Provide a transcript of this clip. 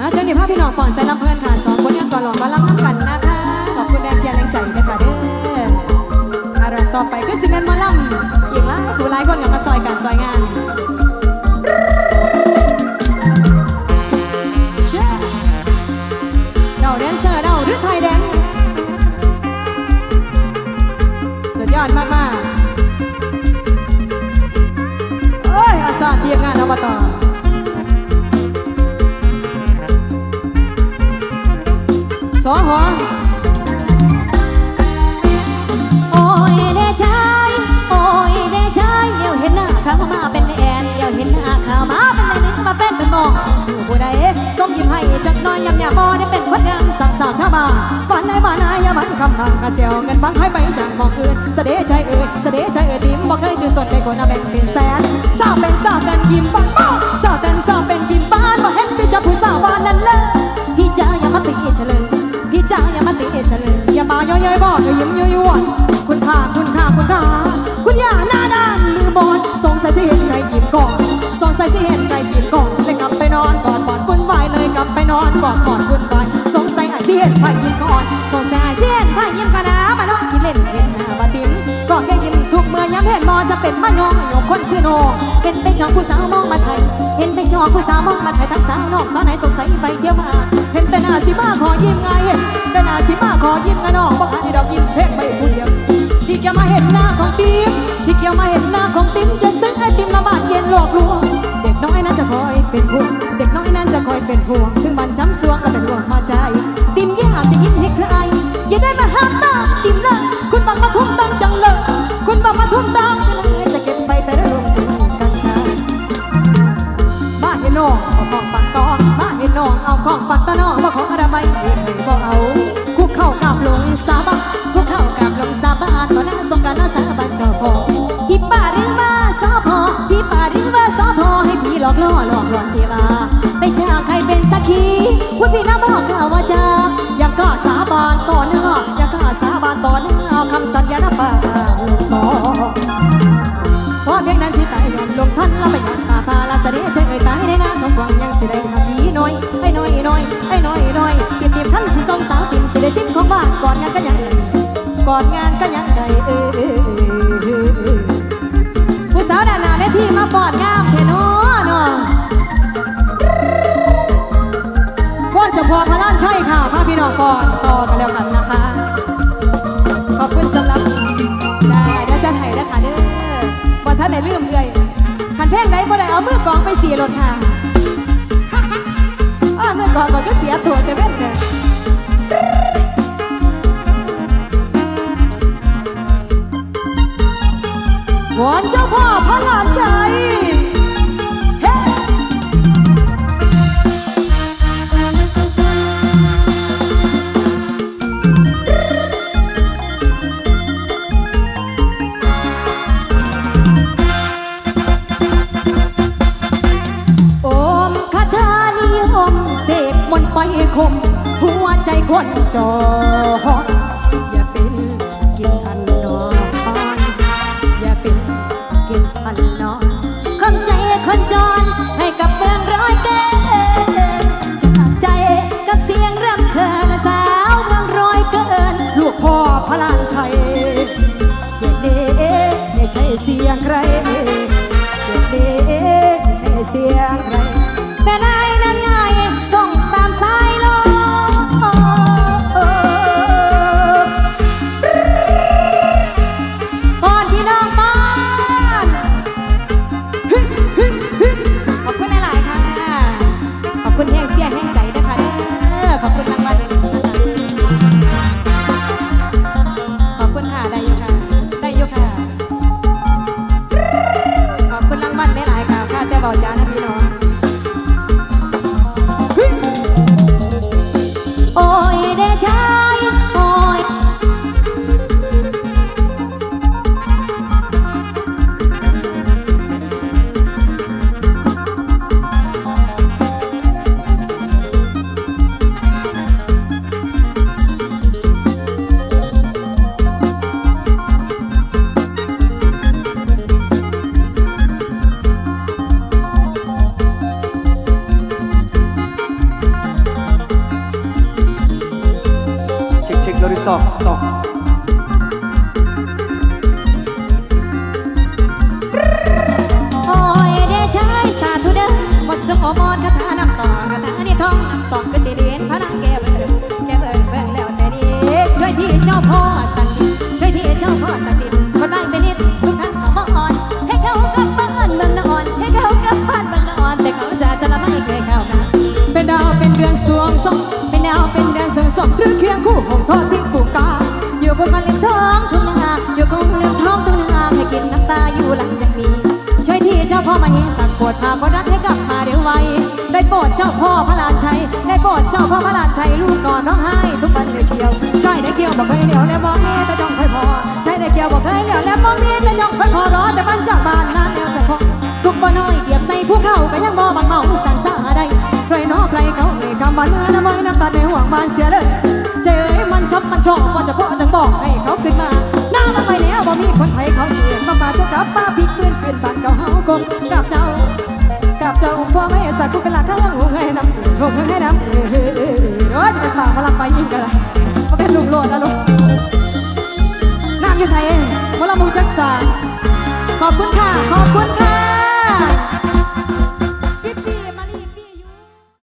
อาเจ้านี่พาพี่น้องปอนใส่ลำเพลินค่ะสองคนยังก่อนหลอกมาลำน้ำกันนะคะ ขอบคุณแรงเชียร์แรงใจด้วยค่ะเด้ออารต่อไปก็สิเมนหมาลำอีกลายผู้หลายคนกับมาซอยกันซอยงานเชื่อเดาแดนเซอร์เดาหรือไทยแดนสุดยอดมากๆโอ้ยอาสาทีมงานอบต โอ้ยเด้ชายโอ้ยเด้ชายเดี๋ยวเห็นหน้าเขามาเป็นแอนเดี๋ยวเห็นหน้าเขามาเป็นแอนมาเป็นเป็นหมองสู่ผู้ใดจงยิ้มให้จักน้อยยำยาบอได้เป็นคนงามสักสาวชาวบ้านบ้านไหนบ้านไหนอย่ามันคำพังกระเจียวเงินบังให้ไปจากหมองอื่นเสด็จใจเอ่ยเสด็จใจเอ่ยดิ้มบ่เคยดูสดในคนเอาแบ่งเป็นแสนสาวเป็นสาวกันยิ้มบ้างบ้า ยสิเห็นใครยิ้มก่อนเลยกลับไปนอนก่อนก่อนคุณวายเลยกลับไปนอนก่อนก่อนคุณวายสงสัยไอ้สิเห็นใครยิ้มก่อนสงสัยไอ้สิเห็นใครยิ้มก่อนนะมานอนกินเล่นเล่นหน้าบาติมก็แค่ยิ้มทุกเมื่อย้ำเห็นมอจะเป็นมายองยงคนคือโนเห็นไปจองผู้สาวมองมาไทยเห็นไปจองผู้สาวมองมาไทยทั้งสาวนอกสาวไหนสงสัยไปเที่ยวมาเห็นแต่หน้าสิมาขอยิ้มไงเห็นแต่หน้าสิมาขอยิ้มงานอกบอกให้ดอกยิ้มเพ่งไปผู้เดียวพี่เกียวมาเห็นหน้าของติ๊มพี่เกียวมาเห็นหน้าของติ๊มจะซื้อไอติมละบาทเย็นหลอกลวง ห่วงถึงมันช้ำสวงและเป็นห่วงมาใจติ๊มอยากจะยิ้มให้ใครอย่าได้มาห้ามตา อนงานก็ยังได้เออผู้สาวด้านหน้าได้ที่มาปอดงามเทนอนาะก่อนจะพอพระล้านใช่ค่ะพาพี่น้องก่อนต่อกันแล้วกันนะคะ ขอบคุณสำหรับได้เดี๋ยวจะให้นะคะเด้อบ่ท่านได้ลืมเลยคันเพลงไหนบ่ได้เอามือกองไปเสียรถค่ะอ้ามือกองมันก็เสียตัวแต่เว้นเลย คม หัวใจคนจรอย่าเป็นกินอันนอนอย่าเป็นกินอันนอนคำใจคนจรให้กับเมืองร้อยเกณจากใจกับเสียงรำเพลินสาวเมืองร้อยเกิน ลูกพ่อพระลานชัยเสียงเดไม่ใช่เสียงใคร สองสองโอ้ยเดชายสาธุเด้อวัดจงอมรคาถานำต่อคาถานี่ท่องนำต่อขึ้นตีดินพระนางแก้เบิ่งแก้เบิ่งเบิ่งแล้วแต่นี้ช่วยที่เจ้าพ่อศักสิช่วยที่เจ้าพ่อศักสิทธิ์คนเป็นนิดทุกท่านขอมอ่อน ให้เขากับบ้านเมืองนอนให้เขากับบ้านเมืองนอนแต่เขาจะจะละไม่เคยเข้ากันเป็นดาวเป็นเดือนสวงสองเป็นดาวเป็นเดือนสวงสองหรือเคียงคู่ของทอดทิ้ง อยู่บนมันเลี้ยงท้องทุ่งนาอยู่คงเลี้ยงท้องทุ่งนาให้กินน้ำตาอยู่หลังย่างนี้ ช่วยที่เจ้าพ่อมาเห็นสักโปรดพาคนรักให้กลับมาเร็วไวได้โปรดเจ้าพ่อพระลาชัยได้โปรดเจ้าพ่อพระลาชัยลูกนอนร้องไห้ทุกวันเลยเชียวใช่ได้เกี่ยวบอกเคยเหลียวแล้วมองนี้แต่จ้องค่อยพอใช่ได้เกี่ยวบอกเคยเหลียวแล้วมองนี้แต่จ้องค่อยพอรอแต่มันจากบ้านนั้นแล้วจะพอทุกบ่น้อยเกียบใส่ผู้เข้าก็ยังบ่บังเมาสั่งสาได้ใครน้อใครเขาเอ่ยคำว่าเนื้อน้ำไม้น้ำตาในห่วงบานเสียเลยเจอมันชอบมันชอบว่าจะพ่อจัง บอกให้เขาขึ้นมา หน้ามันไปแล้วบ่มีคนไทยเขาเสียงมามาเจ้ากลับป้าพิกปืนขึ้นบ้านเก่าเฮาคงกับเจ้ากับเจ้าพ่อแม่สักกุเป็นหลักข้างหงให้น้ำหงให้น้ำเออโอ้ยจะเป็นป่าพลังไปยิ่งกันเลยมาเป็นลุงโลดนะลูกน้ำอยี่ใส่พลมูจักสาขอบคุณค่ะ ขอบคุณค่ะ